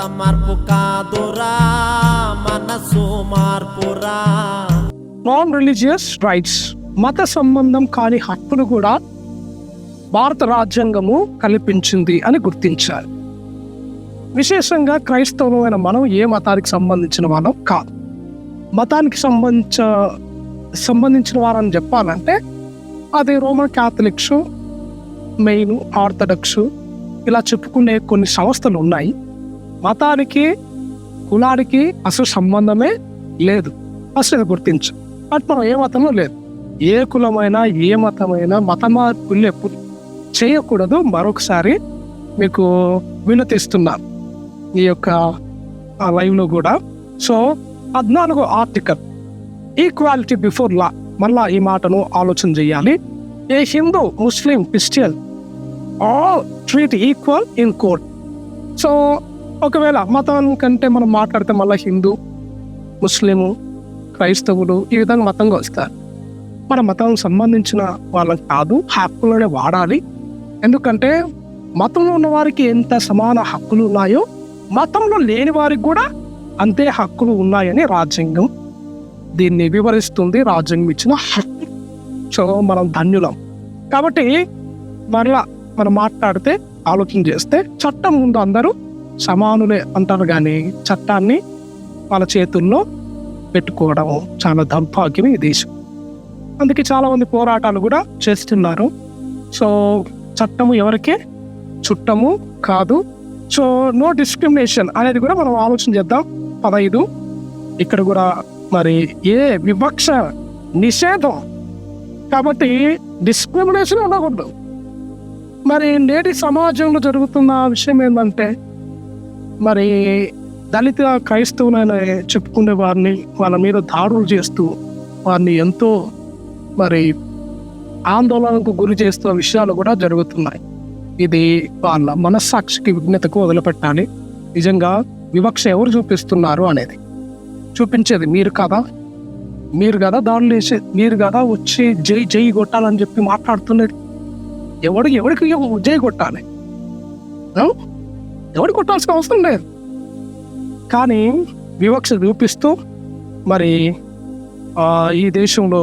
మత మార్పు కాదురా మనసు మార్పురా. నాన్ రిలీజియస్ రైట్స్ మత సంబంధం కాని హక్కును కూడా భారత రాజ్యాంగము కల్పించింది అని గుర్తించాలి విశేషంగా క్రైస్తవులమైన మనం ఏ మతానికి సంబంధించిన వాళ్ళం కాదు. మతానికి సంబంధించ సంబంధించిన వారని చెప్పాలంటే అది రోమన్ క్యాథలిక్స్ మెయిన్ ఆర్థడాక్స్ ఇలా చెప్పుకునే కొన్ని సంస్థలు ఉన్నాయి. మతానికి కులానికి అసలు సంబంధమే లేదు. అసలు ఇది గుర్తించు. బట్ మనం ఏ మతంలో లేదు. ఏ కులమైనా ఏ మతమైనా మత మార్పులు ఎప్పుడు చేయకూడదు. మరొకసారి మీకు వినతిస్తున్నాను ఈ యొక్క ఆ లైవ్లో కూడా. సో పద్నాలుగో ఆర్టికల్. Equality before law. మళ్ళా ఈ మాటను ఆలోచన చేయాలి. ఏ Hindu Muslim Christian all treat equal in court so ఒకవేళ మతం కంటే మనం మాట్లాడితే మళ్ళీ హిందూ ముస్లిము క్రైస్తవులు ఈ విధంగా మతంగా వస్తారు మన మతం సంబంధించిన వాళ్ళకి కాదు హక్కులనే వాడాలి. ఎందుకంటే మతంలో ఉన్న వారికి ఎంత సమాన హక్కులు ఉన్నాయో మతంలో లేని వారికి కూడా అంతే హక్కులు ఉన్నాయని రాజ్యాంగం దీన్ని వివరిస్తుంది రాజ్యాంగం ఇచ్చిన హక్కు. సో మనం ధన్యులం. కాబట్టి మరలా మనం మాట్లాడితే ఆలోచన చేస్తే చట్టం ముందు అందరూ సమానులే అంటారు కానీ చట్టాన్ని వాళ్ళ చేతుల్లో పెట్టుకోవడం చాలా దౌర్భాగ్యం ఈ దేశం. అందుకే చాలా మంది పోరాటాలు కూడా చేస్తున్నారు. సో చట్టము ఎవరికే? చుట్టము కాదు. సో నో డిస్క్రిమినేషన్ అనేది కూడా మనం ఆలోచన చేద్దాం. పదహైదు. ఇక్కడ కూడా మరి ఏ వివక్ష నిషేధం? కాబట్టి డిస్క్రిమినేషన్ ఉండకూడదు. మరి నేటి సమాజంలో జరుగుతున్న విషయం ఏంటంటే మరి దళిత క్రైస్తవులైన చెప్పుకునే వారిని వాళ్ళ మీద దాడులు చేస్తూ వారిని ఎంతో మరి ఆందోళనకు గురి చేస్తున్న విషయాలు కూడా జరుగుతున్నాయి. ఇది వాళ్ళ మనస్సాక్షికి విఘ్నతకు వదిలిపెట్టాలి. నిజంగా వివక్ష ఎవరు చూపిస్తున్నారు అనేది. చూపించేది మీరు కదా. మీరు కదా దాడులు చేసే మీరు కదా వచ్చి జై జై కొట్టాలని చెప్పి మాట్లాడుతున్నది. ఎవడు ఎవరికి జై కొట్టాలి? ఎవరు కొట్టాల్సిన అవసరం లేదు. కానీ వివక్ష చూపిస్తూ మరి ఈ దేశంలో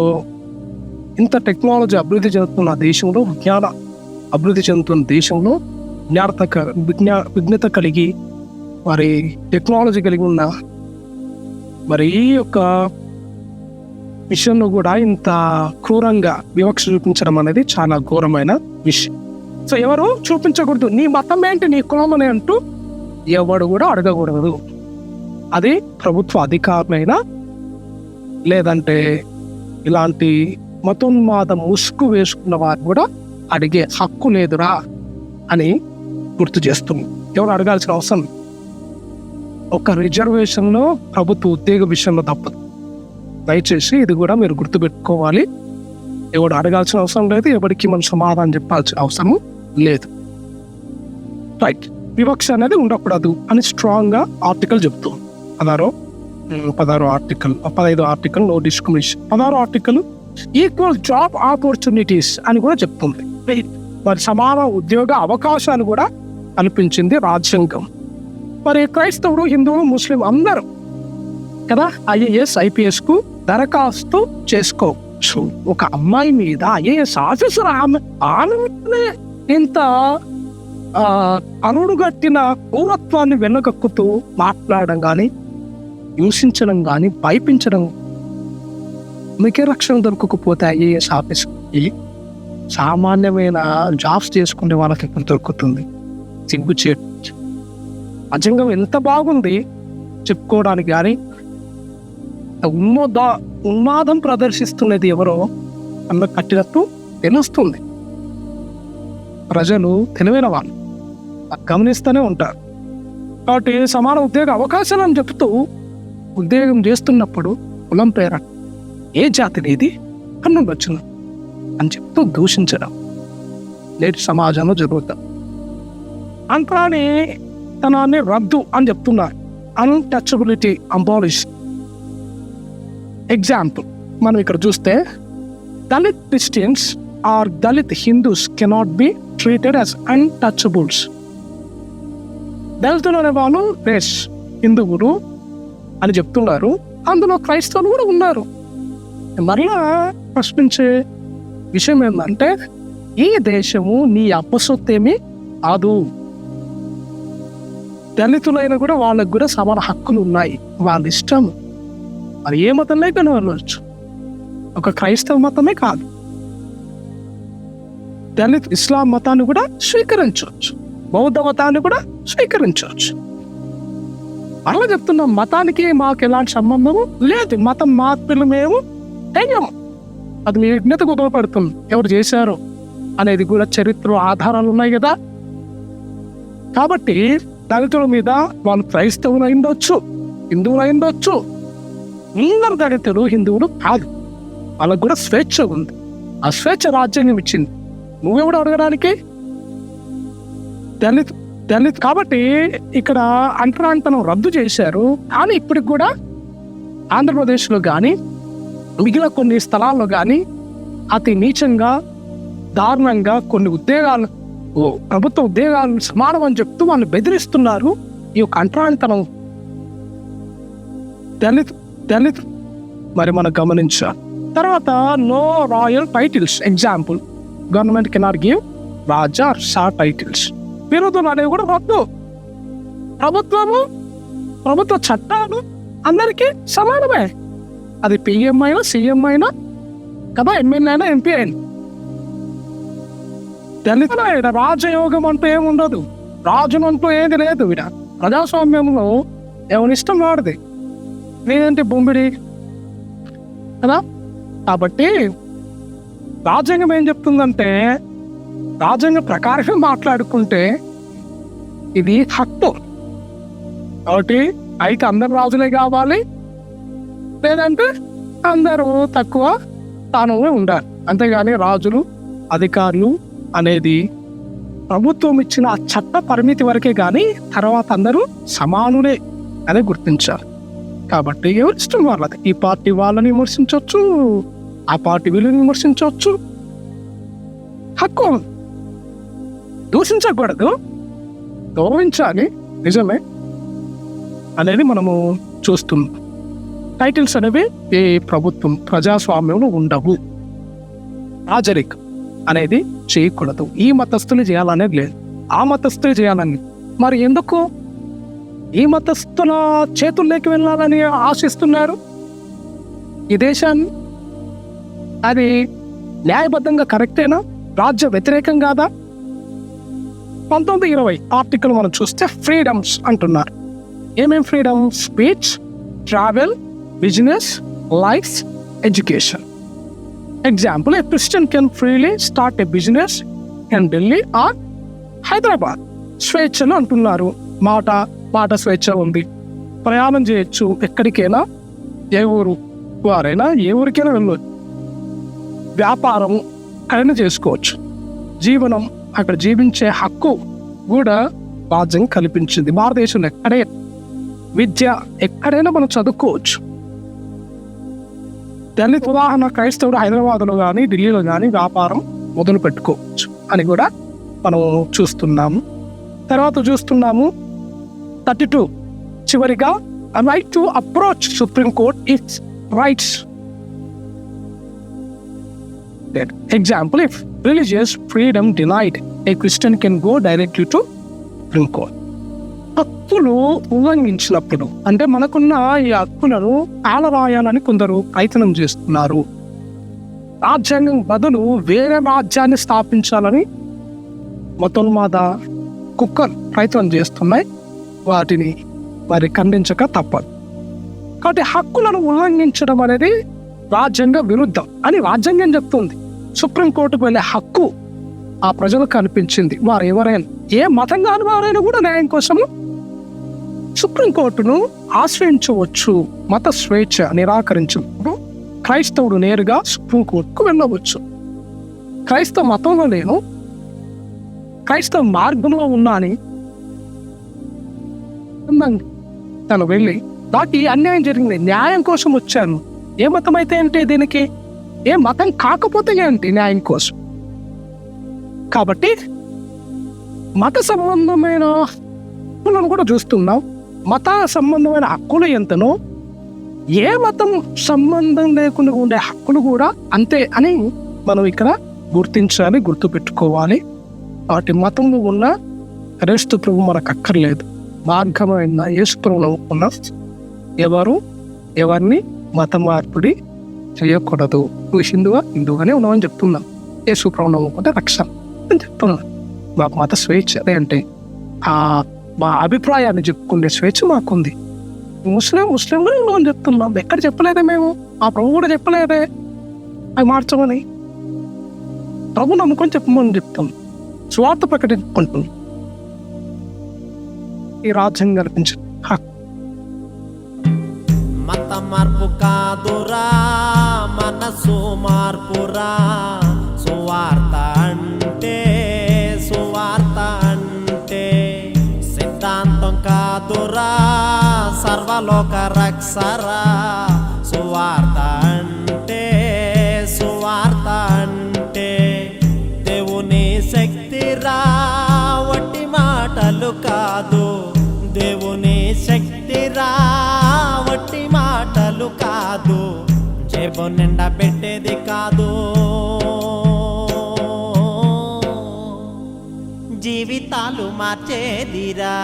ఇంత టెక్నాలజీ అభివృద్ధి చెందుతున్న దేశంలో విజ్ఞాన అభివృద్ధి చెందుతున్న దేశంలో జ్ఞాత విజ్ఞా విజ్ఞత కలిగి మరి టెక్నాలజీ కలిగి ఉన్న మరి ఈ యొక్క విషయంలో కూడా ఇంత క్రూరంగా వివక్ష చూపించడం అనేది చాలా ఘోరమైన విషయం. సో ఎవరు చూపించకూడదు. నీ మతం ఏంటి? నీ కులం అంటూ ఎవడు కూడా అడగకూడదు. అది ప్రభుత్వ అధికారమైన లేదంటే ఇలాంటి మతోన్మాద ముసుగు వేసుకున్న వారు కూడా అడిగే హక్కు లేదురా అని గుర్తు చేస్తుంది. ఎవరు అడగాల్సిన అవసరం? ఒక రిజర్వేషన్లో ప్రభుత్వ ఉద్యోగ విషయంలో తప్పదు. దయచేసి ఇది కూడా మీరు గుర్తుపెట్టుకోవాలి. ఎవడు అడగాల్సిన అవసరం లేదు ఎవరికి మనం సమాధానం చెప్పాల్సిన అవసరం లేదు. రైట్ వివక్ష అనేది ఉండకూడదు అని స్ట్రాంగ్గా ఆర్టికల్ చెప్తుంది పదారో పదహారు ఆర్టికల్ పదహైదు ఆర్టికల్ నో డిస్క్రిమినేషన్ పదహారు ఆర్టికల్ ఈక్వల్ జాబ్ ఆపర్చునిటీస్ అని కూడా చెప్తుంది మరి సమాన ఉద్యోగ అవకాశాలు కూడా కల్పించింది రాజ్యాంగం. మరి క్రైస్తవుడు హిందువు ముస్లిం అందరూ కదా ఐఏఎస్ ఐపీఎస్కు దరఖాస్తు చేసుకోవచ్చు. ఒక అమ్మాయి మీద ఐఏఎస్ ఆఫీసర్ ఆమె ఆమె ఇంత అరుడుగట్టిన క్రూరత్వాన్ని వెనకక్కుతూ మాట్లాడడం కానీ హింసించడం కానీ భయపించడం మీకే రక్షణ దొరకకపోతే ఐఏఎస్ ఆఫీస్కి సామాన్యమైన జాబ్స్ చేసుకునే వాళ్ళకి ఇక్కడ దొరుకుతుంది? సిగ్గు చే అజంగం ఎంత బాగుంది చెప్పుకోవడానికి కానీ ఉన్మోద ఉన్మాదం ప్రదర్శిస్తున్నది ఎవరో అన్న కట్టినట్టు తెలుస్తుంది. ప్రజలు తెలివైన వాళ్ళు గమనిస్తూనే ఉంటారు. కాబట్టి సమాన ఉద్యోగ అవకాశాలను చెప్తూ ఉద్యోగం చేస్తున్నప్పుడు కులం పేర ఏ జాతి నీది కన్నుండి వచ్చిన అని చెప్తూ దూషించడం నేటి సమాజంలో జరుగుతాం. అంతలానే తనాన్ని రద్దు అని చెప్తున్నారు. అన్టచబిలిటీ అంబాలిష్ ఎగ్జాంపుల్ మనం ఇక్కడ చూస్తే Dalit Christians or Dalit Hindus cannot be treated as untouchables. దళితులు అనే వాళ్ళు రేష్ హిందువులు అని చెప్తున్నారు అందులో క్రైస్తవులు కూడా ఉన్నారు. మరలా ప్రశ్నించే విషయం ఏంటంటే ఈ దేశము నీ అప్పసొత్తేమి కాదు. దళితులైన కూడా వాళ్ళకు కూడా సమాన హక్కులు ఉన్నాయి. వాళ్ళ ఇష్టం. మరి ఏ మతంలో కానీ వెళ్ళవచ్చు ఒక క్రైస్తవ మతమే కాదు. దళిత్ ఇస్లాం మతాన్ని కూడా స్వీకరించవచ్చు బౌద్ధ మతాన్ని కూడా స్వీకరించవచ్చు. అలా చెప్తున్నాం మతానికి మాకు ఎలాంటి సంబంధము లేదు. మతం మార్పులు మేము చెయ్యము అది మీ విజ్ఞతకు ఉపయోగపడుతుంది ఎవరు చేశారు అనేది కూడా చరిత్ర ఆధారాలు ఉన్నాయి కదా. కాబట్టి దళితుల మీద వాళ్ళు క్రైస్తవులు అయిండొచ్చు హిందువులు అయిండొచ్చు. అందరు దళితులు హిందువులు కాదు. వాళ్ళకు కూడా స్వేచ్ఛ ఉంది. ఆ స్వేచ్ఛ రాజ్యాంగం ఇచ్చింది. నువ్వెవడు అడగడానికి? దళిత్ దళిత్ కాబట్టి ఇక్కడ అంటరాంతనం రద్దు చేశారు. కానీ ఇప్పటికి కూడా ఆంధ్రప్రదేశ్లో కానీ మిగిలిన కొన్ని స్థలాల్లో కానీ అతి నీచంగా దారుణంగా కొన్ని ఉద్యోగాలు ప్రభుత్వ ఉద్యోగాలు సమానం అని చెప్తూ వాళ్ళు బెదిరిస్తున్నారు ఈ యొక్క అంటరాంతనం దళిత్ దళిత్ మరి మనం గమనించాలి తర్వాత no royal titles example. Government cannot give Raja Shah titles. విరోధులు అనేవి కూడా రద్దు ప్రభుత్వము ప్రభుత్వ చట్టాలు అందరికీ సమానమే. అది పిఎం అయినా సీఎం అయినా కదా ఎమ్మెల్యే అయినా ఎంపీ అయినా. దళితుల రాజయోగం అంటూ ఏముండదు రాజును అంటూ ఏది లేదు ఈడ ప్రజాస్వామ్యంలో ఎవరిష్టం వాడిది? నేనంటే బొమ్మిడి కదా? కాబట్టి రాజ్యాంగం ఏం చెప్తుందంటే రాజ్యాంగ ప్రకారమే మాట్లాడుకుంటే ఇది హక్కు. కాబట్టి అయితే అందరు రాజులే కావాలి లేదంటే అందరూ తక్కువ స్థానంలో ఉండాలి. అంతేగాని రాజులు అధికారులు అనేది ప్రభుత్వం ఇచ్చిన చట్ట పరిమితి వరకే కానీ తర్వాత అందరూ సమానులే అని గుర్తించాలి. కాబట్టి ఎవరి ఇష్టం వాళ్ళది? ఈ పార్టీ వాళ్ళని విమర్శించవచ్చు ఆ పార్టీ వీళ్ళని విమర్శించవచ్చు? హక్కు దూషించకూడదు. గౌరవించాలి. నిజమే అనేది మనము చూస్తున్నాం. టైటిల్స్ అనేవి ఏ ప్రభుత్వం ప్రజాస్వామ్యంలో ఉండవు. రాజరిక్ అనేది చేయకూడదు. ఈ మతస్థులు చేయాలనేది లేదు. ఆ మతస్థులు చేయాలని. మరి ఎందుకు? ఈ మతస్థుల చేతుల్లోకి వెళ్ళాలని ఆశిస్తున్నారు? ఈ దేశాన్ని అది న్యాయబద్ధంగా కరెక్టేనా? రాజ్య వ్యతిరేకం కాదా? పంతొమ్మిది ఇరవై ఆర్టికల్ మనం చూస్తే ఫ్రీడమ్స్ అంటున్నారు. ఏమేం freedom? Speech travel business life education. Example a Christian can freely start a business in Delhi or Hyderabad. స్వేచ్ఛను అంటున్నారు. మాట మాట స్వేచ్ఛ ఉంది. ప్రయాణం చేయొచ్చు ఎక్కడికైనా ఏ ఊరు వారైనా ఏ ఊరికైనా వెళ్ళొచ్చు. వ్యాపారం అక్కడైనా చేసుకోవచ్చు. జీవనం అక్కడ జీవించే హక్కు కూడా రాజ్యం కల్పించింది. భారతదేశంలో ఎక్కడే విద్య ఎక్కడైనా మనం చదువుకోవచ్చు. దళిత ఉదాహరణ క్రైస్తవుడు హైదరాబాద్లో కానీ ఢిల్లీలో కానీ వ్యాపారం మొదలు పెట్టుకోవచ్చు అని కూడా మనం చూస్తున్నాము తర్వాత చూస్తున్నాము థర్టీ టూ. చివరిగా right to approach Supreme Court its rights example if religious freedom denied, a Christian can go directly to Supreme Court. హక్కులు ఉల్లంఘించినప్పుడు అంటే మనకున్న ఈ హక్కులను ఆలరాయాలని కొందరు ప్రయత్నం చేస్తున్నారు. రాజ్యాంగం బదులు వేరే రాజ్యాన్ని స్థాపించాలని మతోన్మాద కుక్కర్ ప్రయత్నం చేస్తున్నాయి. వాటిని మరి ఖండించక తప్పదు. కాబట్టి హక్కులను ఉల్లంఘించడం అనేది రాజ్యాంగ విరుద్ధం అని రాజ్యాంగం చెప్తుంది. సుప్రీంకోర్టుకు వెళ్ళే హక్కు ఆ ప్రజలకు కనిపించింది. వారు ఎవరైనా ఏ మతం కాని వారైనా కూడా న్యాయం కోసము? సుప్రీంకోర్టును ఆశ్రయించవచ్చు మత స్వేచ్ఛ నిరాకరించినప్పుడు క్రైస్తవుడు నేరుగా సుప్రీంకోర్టుకు వెళ్ళవచ్చు. క్రైస్తవ మతంలో నేను క్రైస్తవ మార్గంలో ఉన్నాని తను వెళ్ళి నాకు ఈ అన్యాయం జరిగింది న్యాయం కోసం వచ్చాను. ఏ మతం అయితే అంటే దీనికి ఏ మతం కాకపోతే ఏంటి న్యాయం కోసం? కాబట్టి మత సంబంధమైన హక్కులను కూడా చూస్తున్నాం. మత సంబంధమైన హక్కులు ఎంతనో ఏ మతం సంబంధం లేకుండా ఉండే హక్కులు కూడా అంతే అని మనం ఇక్కడ గుర్తించాలి గుర్తుపెట్టుకోవాలి. వాటి మతంలో ఉన్న క్రైస్తు ప్రభు మనకు అక్కర్లేదు. మార్గమైన యేసు ప్రభు ఉన్న ఎవరు? ఎవరిని? మత మార్పిడి చేయకూడదు. నువ్వు హిందువా? హిందువుగానే ఉన్నావని చెప్తున్నాం. యేసు ప్రభు నమ్ముకుంటే రక్షణ అని చెప్తున్నాం. మాకు మత స్వేచ్ఛ అదే అంటే ఆ మా అభిప్రాయాన్ని చెప్పుకునే స్వేచ్ఛ మాకుంది. ముస్లిం ముస్లింగానే ఉన్నామని చెప్తున్నాం. ఎక్కడ చెప్పలేదే మేము? ఆ ప్రభు కూడా చెప్పలేదే. అవి మార్చమని. ప్రభు నమ్ముకొని చెప్పమని చెప్తాం. స్వార్థ ప్రకటించుకుంటున్నాం ఈ రాజ్యం కల్పించిన హక్కు మార్పు కాదురా మనసు మార్పురా. సువార్త అంటే సువార్త అంటే సిద్ధాంతం కాదురా సర్వలోక రక్షరా. సువార్త అంటే సువార్త అంటే దేవుని శక్తిరా. ఒట్టి మాటలు కాదు దేవుని శక్తి నిండబెట్టేది కాదు. జీవితాలు మార్చేదిరా.